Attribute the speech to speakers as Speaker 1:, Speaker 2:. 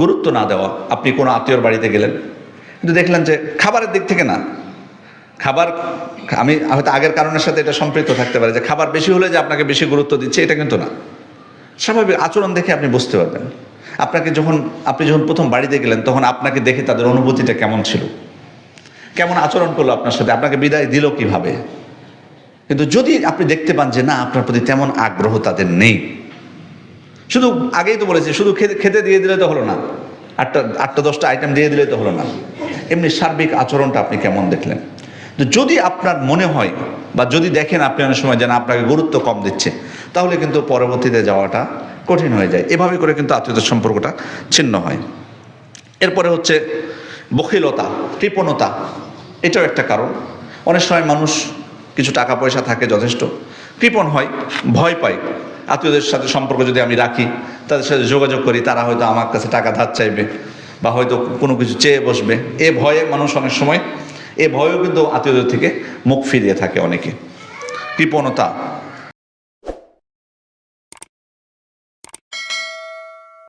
Speaker 1: গুরুত্ব না দেওয়া। আপনি কোনো আত্মীয়র বাড়িতে গেলেন, কিন্তু দেখলেন যে খাবারের দিক থেকে না। খাবার, আমি, হয়তো আগের কারণের সাথে এটা সম্পৃক্ত থাকতে পারে যে খাবার বেশি হলে যে আপনাকে বেশি গুরুত্ব দিচ্ছে, এটা কিন্তু না। স্বাভাবিক আচরণ দেখে আপনি বুঝতে পারবেন। আপনাকে যখন, আপনি যখন প্রথম বাড়িতে গেলেন, তখন আপনাকে দেখে তাদের অনুভূতিটা কেমন ছিল? কেমন আচরণ করল আপনার সাথে? আপনাকে বিদায় দিল কীভাবে? কিন্তু যদি আপনি দেখতে পান যে না, আপনার প্রতি তেমন আগ্রহ তাদের নেই শুধু আগেই তো বলেছি, শুধু খেতে খেতে দিয়ে দিলে তো হলো না। আটটা আটটা, দশটা আইটেম দিয়ে দিলে তো হলো না। এমনি সার্বিক আচরণটা আপনি কেমন দেখলেন? তো যদি আপনার মনে হয় বা যদি দেখেন আপনি অনেক সময় যেন আপনাকে গুরুত্ব কম দিচ্ছে, তাহলে কিন্তু পরবর্তীতে যাওয়াটা কঠিন হয়ে যায়। এভাবে করে কিন্তু আত্মীয়তার সম্পর্কটা ছিন্ন হয়। এরপরে হচ্ছে বখিলতা, কৃপণতা, এটাও একটা কারণ। অনেক সময় মানুষ কিছু টাকা পয়সা থাকে যথেষ্ট, কৃপণ হয়, ভয় পায়। আত্মীয়দের সাথে সম্পর্ক যদি আমি রাখি, তাদের সাথে যোগাযোগ করি, তারা হয়তো আমার কাছে টাকা ধার চাইবে বা হয়তো কোনো কিছু চেয়ে বসবে। এ ভয়ে মানুষ অনেক সময়, এ ভয়েও কিন্তু আত্মীয়দের থেকে মুখ ফিরিয়ে থাকে অনেকে। কৃপণতা।